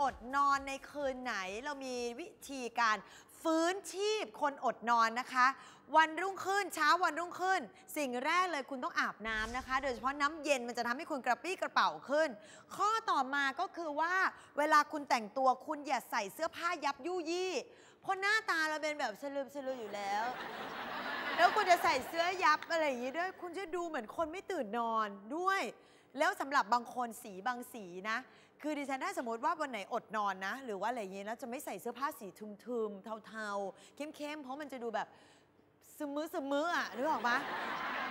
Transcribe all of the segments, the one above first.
อดนอนในคืนไหน เรามีวิธีการฟื้นชีพคนอดนอนนะคะ วันรุ่งขึ้นเช้าวันรุ่งขึ้น สิ่งแรกเลยคุณต้องอาบน้ำนะคะ โดยเฉพาะน้ำเย็นมันจะทำให้คุณกระปี้กระเป๋าขึ้น ข้อต่อมาก็คือว่า เวลาคุณแต่งตัวคุณอย่าใส่เสื้อผ้ายับยุยี่เพราะหน้าตาเราเป็นแบบสลืมสลืออยู่แล้วแล้วคุณจะใส่เสื้อยับอะไรอย่างนี้ด้วย คุณจะดูเหมือนคนไม่ตื่นนอนด้วย แล้วสำหรับบางคนสีบางสีนะ คือดิฉันถ้าสมมติว่าวันไหนอดนอนนะ หรือว่าอะไรอย่างนี้แล้วจะไม่ใส่เสื้อผ้าสีทึมๆเทาๆเข้มๆเพราะมันจะดูแบบซึมือซึมืออะนึกออกปะ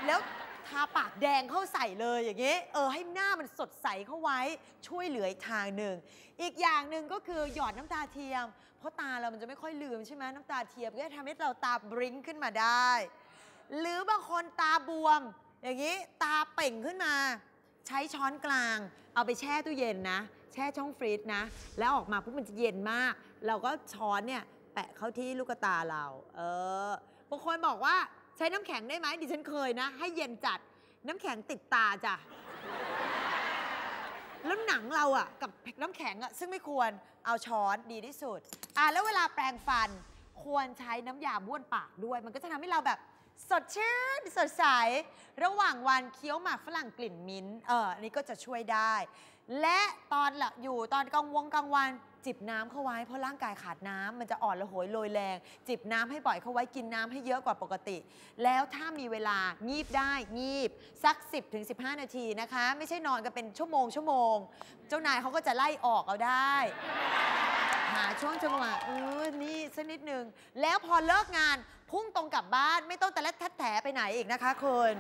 แล้วทาปากแดงเข้าใส่เลยอย่างนี้ยเออให้หน้ามันสดใสเข้าไว้ช่วยเหลืออีกทางหนึ่ง อีกอย่างหนึ่งก็คือหยอดน้ำตาเทียม เพราะตาเรามันจะไม่ค่อยลืมใช่ไหมน้ำตาเทียมก็จะทำให้เราตาบริ้งขึ้นมาได้ หรือบางคนตาบวม อย่างนี้ตาเป่งขึ้นมา ใช้ช้อนกลาง เอาไปแช่ตู้เย็นนะ แช่ช่องฟรีซนะ แล้วออกมาปุ๊บมันจะเย็นมาก เราก็ช้อนเนี่ยแปะเข้าที่ลูกตาเรา เออบางคนบอกว่าใช้น้ำแข็งได้ไหมดิฉันเคยนะ ให้เย็นจัดน้ำแข็งติดตาจ้ะแล้วหนังเราอะกับน้ำแข็งอะซึ่งไม่ควรเอาช้อนดีที่สุด อะแล้วเวลาแปรงฟันควรใช้น้ำยาบ้วนปากด้วย มันก็จะทำให้เราแบบ สดชื่นสดใส ระหว่างวันเคี้ยวหมากฝรั่งกลิ่นมิ้นท์เอออันนี้ก็จะช่วยได้ และตอนหละอยู่ตอนกลางวงกลางวัน จิบน้ำเข้าไว้เพราะร่างกายขาดน้ำมันจะอ่อนระหยโรยแรง จิบน้ำให้บ่อยเข้าไว้กินน้ำให้เยอะกว่าปกติ แล้วถ้ามีเวลางีบได้งีบ สัก 10ถึง15 นาทีนะคะ ไม่ใช่นอนกันเป็นชั่วโมงชั่วโมง เจ้านายเขาก็จะไล่ออกเอาได้ หาช่วงจังหวะเออนี่สักนิดนึงแล้วพอเลิกงาน พุ่งตรงกลับบ้านไม่ต้องแต่ละแทดแถไปไหนอีกนะคะคุณ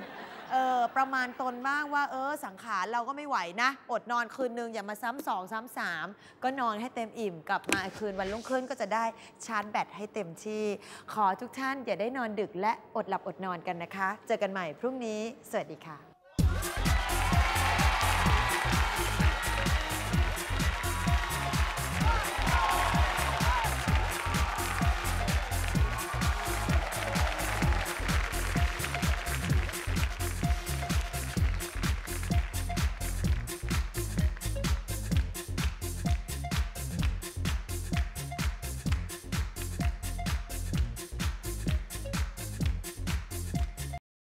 เออประมาณตนบ้างว่า เออ สังขารเราก็ไม่ไหวนะ อดนอนคืนนึงอย่ามาซ้ำสองซ้ำสามก็นอนให้เต็มอิ่มกลับมาคืนวันรุ่งขึ้นก็จะได้ชาร์จแบตให้เต็มที่ ขอทุกท่านอย่าได้นอนดึกและอดหลับอดนอนกันนะคะ เจอกันใหม่พรุ่งนี้ สวัสดีค่ะ